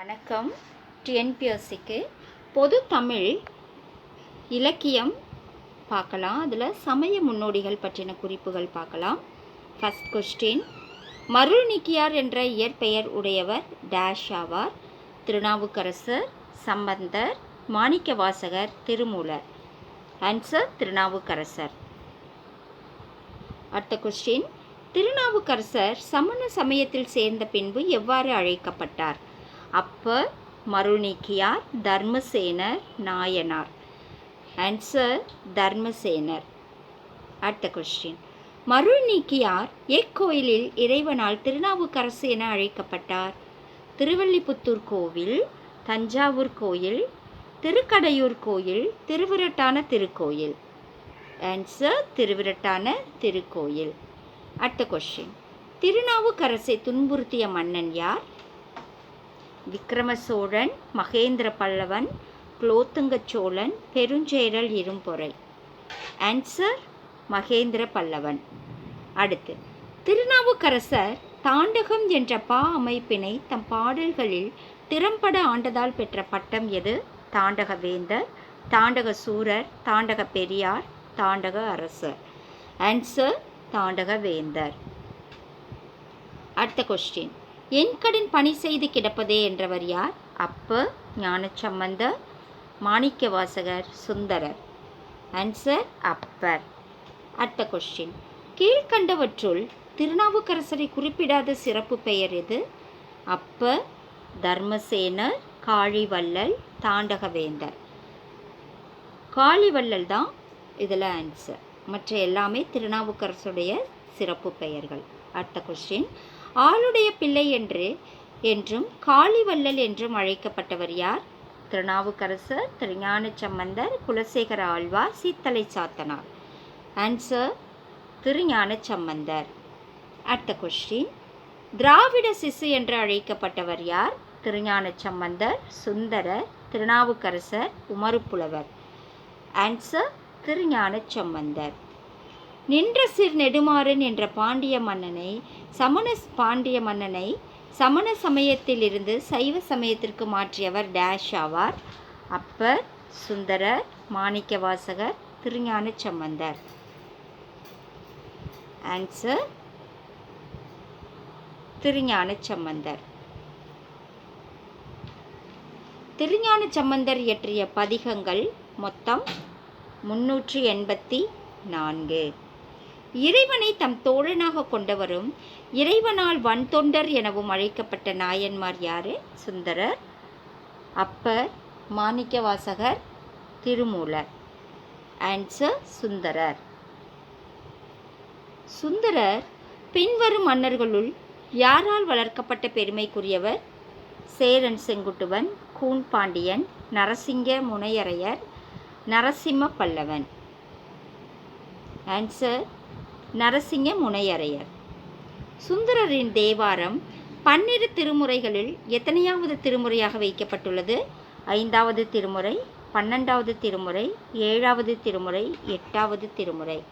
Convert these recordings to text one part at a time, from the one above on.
வணக்கம். டிஎன்பிஎஸ்சிக்கு பொது தமிழ் இலக்கியம் பார்க்கலாம். அதில் சமய முன்னோடிகள் பற்றின குறிப்புகள் பார்க்கலாம். ஃபஸ்ட் கொஸ்டின் மருள் நீக்கியார் என்ற இயற்பெயர் உடையவர் டேஷ் ஆவார். திருநாவுக்கரசர் சம்பந்தர் மாணிக்கவாசகர் திருமூலர். ஆன்சர் திருநாவுக்கரசர். அடுத்த கொஸ்டின் திருநாவுக்கரசர் சமண சமயத்தில் சேர்ந்த பின்பு எவ்வாறு அழைக்கப்பட்டார்? அப்பர் மருணிக்கியார் தர்மசேனர் நாயனார். ஆன்சர் தர்மசேனர். அடுத்த கொஸ்டின் மருள்நீக்கியார் எக்கோயிலில் இறைவனால் திருநாவுக்கரசு என அழைக்கப்பட்டார். திருவள்ளிபுத்தூர் கோவில் தஞ்சாவூர் கோயில் திருக்கடையூர் கோயில் திருவிரட்டான திருக்கோயில். ஆன்சர் திருவிரட்டான திருக்கோயில். அடுத்த கொஸ்டின் திருநாவுக்கரசை துன்புறுத்திய மன்னன் யார்? விக்ரம சோழன் மகேந்திர பல்லவன் குலோத்துங்க சோழன் பெருஞ்சேரல் இரும்பொறை. ஆன்சர் மகேந்திர பல்லவன். அடுத்து திருநாவுக்கரசர் தாண்டகம் என்ற பா அமைப்பினை தம் பாடல்களில் திறம்பட ஆண்டதால் பெற்ற பட்டம் எது? தாண்டக வேந்தர் தாண்டக சூரர் தாண்டக பெரியார் தாண்டக அரசர். ஆன்சர் தாண்டக வேந்தர் அடுத்த கொஸ்டின் என் கடன் பணி செய்து கிடப்பதே என்றவர் யார்? அப்ப ஞானச்சம்பந்தர் மாணிக்கவாசகர் சுந்தரர். ஆன்சர் அப்பர். அடுத்த கொஸ்டின் கீழ்கண்டவற்றுள் திருநாவுக்கரசரை குறிப்பிடாத சிறப்பு பெயர் எது? அப்பர் தர்மசேனர் காழிவள்ளல் தாண்டகவேந்தர். காளிவள்ளல் தான் இதில் ஆன்சர் மற்ற எல்லாமே திருநாவுக்கரசுடைய சிறப்பு பெயர்கள். அடுத்த கொஸ்டின் ஆளுடைய பிள்ளை என்று என்றும் காளிவள்ளல் என்றும் அழைக்கப்பட்டவர் யார்? திருநாவுக்கரசர் திருஞான சம்பந்தர் குலசேகர ஆழ்வார் சீத்தலை சாத்தனார். ஆன்சர் திருஞான சம்பந்தர் அடுத்த கொஸ்டின் திராவிட சிசு என்று அழைக்கப்பட்டவர் யார்? திருஞான சம்பந்தர் சுந்தரர் திருநாவுக்கரசர் உமறுப்புலவர். ஆன்சர் திருஞான சம்பந்தர் நின்ற சிறு நெடுமாறன் என்ற பாண்டிய மன்னனை சமண பாண்டிய மன்னனை சமண சமயத்திலிருந்து சைவ சமயத்திற்கு மாற்றியவர் டேஷ் ஆவார். அப்பர் சுந்தரர் மாணிக்கவாசகர் திருஞான சம்பந்தர். ஆன்சர் திருஞான சம்பந்தர். திருஞான சம்பந்தர் இயற்றிய பதிகங்கள் மொத்தம் முன்னூற்றி எண்பத்தி நான்கு. இறைவனை தம் தோழனாக கொண்டவரும் இறைவனால் வன்தொண்டர் எனவும் அழைக்கப்பட்ட நாயன்மார் யாரு? சுந்தரர் அப்பர் மாணிக்கவாசகர் திருமூலர். ஆன்சர் சுந்தரர். சுந்தரர் பின்வரும் மன்னர்களுள் யாரால் வளர்க்கப்பட்ட பெருமைக்குரியவர்? சேரன் செங்குட்டுவன் கூன் பாண்டியன் நரசிங்க முனையரையர் நரசிம்ம பல்லவன். ஆன்சர் நரசிங்க முனையரையர். சுந்தரரின் தேவாரம் பன்னிரு திருமுறைகளில் எத்தனையாவது திருமுறையாக வைக்கப்பட்டுள்ளது? ஐந்தாவது திருமுறை பன்னெண்டாவது திருமுறை ஏழாவது திருமுறை எட்டாவது திருமுறை.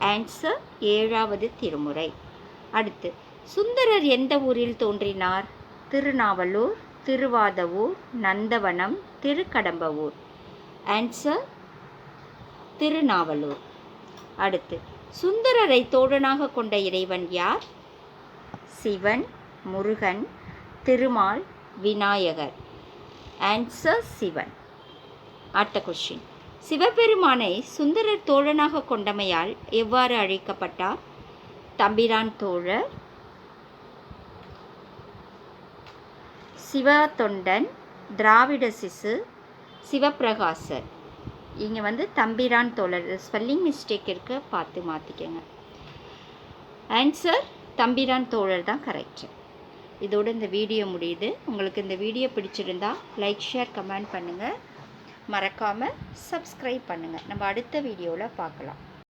ஆன்சர் ஏழாவது திருமுறை. அடுத்து சுந்தரர் எந்த ஊரில் தோன்றினார்? திருநாவலூர் திருவாதவூர் நந்தவனம் திருக்கடம்பவூர். ஆன்சர் திருநாவலூர். அடுத்து சுந்தரரை தோழனாக கொண்ட இறைவன் யார்? சிவன் முருகன் திருமால் விநாயகர். ஆன்சர் சிவன். அடுத்த கொஷின் சிவபெருமானை சுந்தரர் தோழனாக கொண்டமையால் எவ்வாறு அழைக்கப்பட்டார்? தம்பிரான் தோழர். சிவ தொண்டன் திராவிட சிசு. சிவப்பிரகாசர். இங்கே வந்து தம்பிரான் தோழர். ஸ்பெல்லிங் மிஸ்டேக் இருக்கு. பார்த்து மாற்றிக்கங்க ஆன்சர் தம்பிரான் தோழர் தான் கரெக்ட் இதோட இந்த வீடியோ முடியுது. உங்களுக்கு இந்த வீடியோ பிடிச்சிருந்தா லைக் ஷேர் கமெண்ட் பண்ணுங்கள் மறக்காமல் சப்ஸ்கிரைப் பண்ணுங்கள் நம்ம அடுத்த வீடியோவில் பார்க்கலாம்.